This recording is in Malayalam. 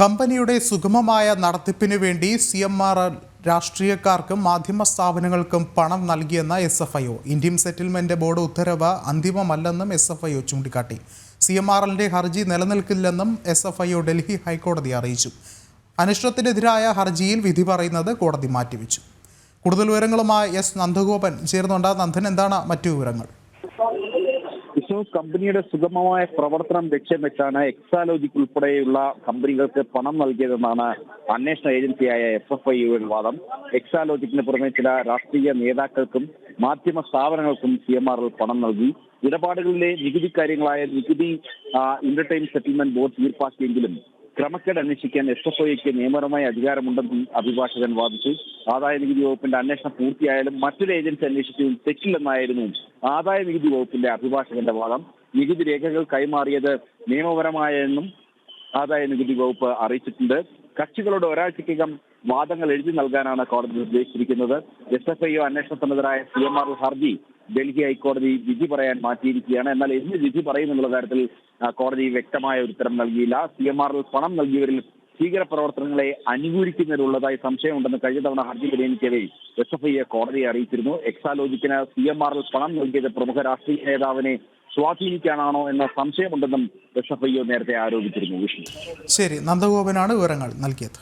കമ്പനിയുടെ സുഗമമായ നടത്തിപ്പിന് വേണ്ടി സി എം ആർ രാഷ്ട്രീയക്കാർക്കും മാധ്യമ സ്ഥാപനങ്ങൾക്കും പണം നൽകിയെന്ന S F I O. Indian settlement board ഉത്തരവ് അന്തിമമല്ലെന്നും എസ് എഫ് ഐ ഒ ചൂണ്ടിക്കാട്ടി. സി എം ആർ എല്ലിന്റെ ഹർജി നിലനിൽക്കില്ലെന്നും S F I O Delhi ഹൈക്കോടതിയെ അറിയിച്ചു. അനിഷ്ടത്തിനെതിരായ ഹർജിയിൽ വിധി പറയുന്നത് കോടതി മാറ്റിവെച്ചു. കൂടുതൽ വിവരങ്ങളുമായി എസ് നന്ദഗോപൻ. ചേർന്നുണ്ട് നന്ദൻ എന്താണ് മറ്റു വിവരങ്ങൾ? വിഷ്ണു കമ്പനിയുടെ സുഗമമായ പ്രവർത്തനം ലക്ഷ്യം വെച്ചാണ് എക്സാലോജിക് ഉൾപ്പെടെയുള്ള കമ്പനികൾക്ക് പണം നൽകിയതെന്നാണ് അന്വേഷണ ഏജൻസിയായ എഫ് എഫ് ഐയുടെ വാദം. എക്സാലോജിക്കിന് പുറമെ ചില രാഷ്ട്രീയ നേതാക്കൾക്കും മാധ്യമ സ്ഥാപനങ്ങൾക്കും സി എം ആർ പണം നൽകി. ഇടപാടുകളിലെ നികുതി കാര്യങ്ങളായ നികുതി ഇന്റർടൈൻ സെറ്റിൽമെന്റ് ബോർഡ് തീർപ്പാക്കിയെങ്കിലും ക്രമക്കേട് അന്വേഷിക്കാൻ എസ് എഫ് ഐക്ക് നിയമപരമായ അധികാരമുണ്ടെന്നും അഭിഭാഷകൻ വാദിച്ചു. ആദായ നികുതി വകുപ്പിന്റെ അന്വേഷണം പൂർത്തിയായാലും മറ്റൊരു ഏജൻസി അന്വേഷിച്ചതിൽ തെറ്റില്ലെന്നായിരുന്നു ആദായ നികുതി വകുപ്പിന്റെ അഭിഭാഷകന്റെ വാദം. നികുതി രേഖകൾ കൈമാറിയത് നിയമപരമായെന്നും ആദായ നികുതി വകുപ്പ് അറിയിച്ചിട്ടുണ്ട്. കക്ഷികളോട് ഒരാഴ്ചക്കകം വാദങ്ങൾ എഴുതി നൽകാനാണ് കോടതി നിർദ്ദേശിച്ചിരിക്കുന്നത്. എസ് എഫ് ഐ അന്വേഷണ സന്നദ്ധരായ സി എം ആർ ഹർജി ഡൽഹി ഹൈക്കോടതി വിധി പറയാൻ മാറ്റിയിരിക്കുകയാണ്. എന്നാൽ എന്ത് വിധി പറയും എന്നുള്ള കാര്യത്തിൽ കോടതി വ്യക്തമായ ഉത്തരം നൽകിയില്ല. സി എം ആറിൽ പണം നൽകിയവരിൽ ഭീകരപ്രവർത്തനങ്ങളെ അനുകൂലിക്കുന്നതിലുള്ളതായി സംശയമുണ്ടെന്ന് കഴിഞ്ഞ തവണ ഹർജി പരിഗണിക്കവേ എസ് എഫ് ഐയെ കോടതിയെ അറിയിച്ചിരുന്നു. എക്സാലോജിക്കിന് സി എം ആറിൽ പണം നൽകിയത് പ്രമുഖ രാഷ്ട്രീയ നേതാവിനെ സ്വാധീനിക്കാനാണോ എന്ന സംശയമുണ്ടെന്നും എസ് എഫ് ഐ നേരത്തെ ആരോപിച്ചിരുന്നു. വിഷ്ണു. ശരി നന്ദഗോപനാണ് വിവരങ്ങൾ നൽകിയത്.